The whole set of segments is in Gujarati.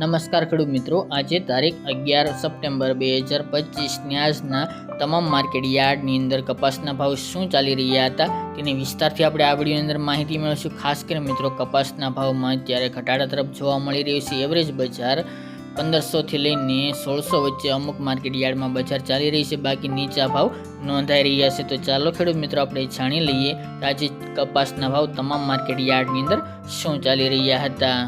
નમસ્કાર ખેડૂત મિત્રો. આજે તારીખ અગિયાર સપ્ટેમ્બર બે હજાર પચીસની આજના તમામ માર્કેટ યાર્ડની અંદર કપાસના ભાવ શું ચાલી રહ્યા હતા તેની વિસ્તારથી આપણે આ વિડીયોની અંદર માહિતી મેળવીશું. ખાસ કરીને મિત્રો, કપાસના ભાવમાં અત્યારે ઘટાડા તરફ જોવા મળી રહ્યું છે. એવરેજ બજાર પંદરસોથી લઈને સોળસો વચ્ચે અમુક માર્કેટ યાર્ડમાં બજાર ચાલી રહી છે. બાકી નીચા ભાવ નોંધાઈ રહ્યા છે. તો ચાલો ખેડૂત મિત્રો, આપણે જાણી લઈએ આજે કપાસના ભાવ તમામ માર્કેટ યાર્ડની અંદર શું ચાલી રહ્યા હતા.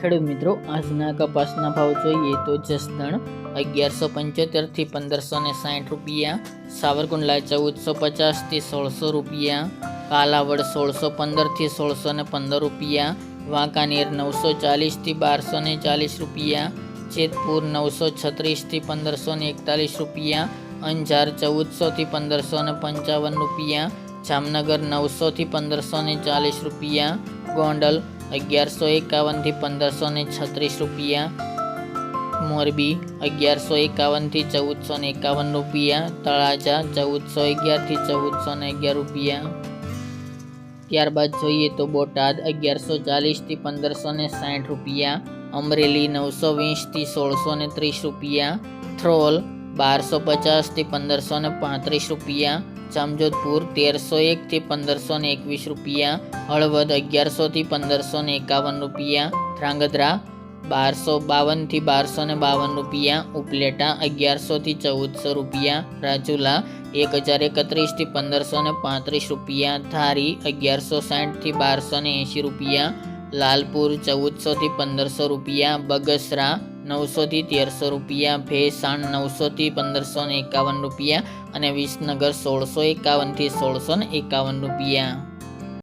ખેડૂત મિત્રો, આજના કપાસના ભાવ જોઈએ તો જસદણ અગિયારસો પંચોતેરથી પંદરસો ને સાઠ રૂપિયા, સાવરકુંડલા ચૌદસો પચાસથી સોળસો રૂપિયા, કાલાવડ સોળસો પંદરથી સોળસો ને પંદર રૂપિયા, વાંકાનેર નવસો ચાલીસથી બારસો ને ચાલીસ રૂપિયા, જેતપુર નવસો છત્રીસથી પંદરસો ને એકતાલીસ રૂપિયા, અંજાર ચૌદસોથી પંદરસો ને પંચાવન રૂપિયા, જામનગર નવસોથી પંદરસો ને ચાલીસ રૂપિયા, ગોંડલ અગિયારસો એકાવનથી પંદરસો ને છત્રીસ રૂપિયા. મોરબી, અગિયારસો એકાવનથી ચૌદસો ને એકાવન રૂપિયા. તળાજા, ચૌદસો અગિયારથી ચૌદસો ને અગિયાર રૂપિયા. ત્યારબાદ જોઈએ તો બોટાદ, અગિયારસો ચાલીસથી પંદરસો ને સાઠ રૂપિયા. અમરેલી, નવસો વીસથી સોળસો ને ત્રીસ રૂપિયા. થ્રોલ, બારસો પચાસથી પંદરસો ને પાંત્રીસ રૂપિયા. જામજોધપુર તેરસો એકથી પંદરસો ને એકવીસ રૂપિયા, હળવદ અગિયારસોથી પંદરસો ને એકાવન રૂપિયા, ધ્રાંગધ્રા બારસો બાવનથી બારસો ને બાવન રૂપિયા, ઉપલેટા અગિયારસોથી ચૌદસો રૂપિયા, રાજુલા એક હજાર એકત્રીસથી પંદરસો ને પાંત્રીસ રૂપિયા, ધારી અગિયારસો સાઠથી બારસો ને એંશી રૂપિયા, લાલપુર ચૌદસોથી પંદરસો રૂપિયા, બગસરા નવસોથી તેરસો રૂપિયા, ભેસાણ નવસોથી પંદરસો એકાવન રૂપિયા અને વિસનગર સોળસો એકાવનથી સોળસો એકાવન રૂપિયા.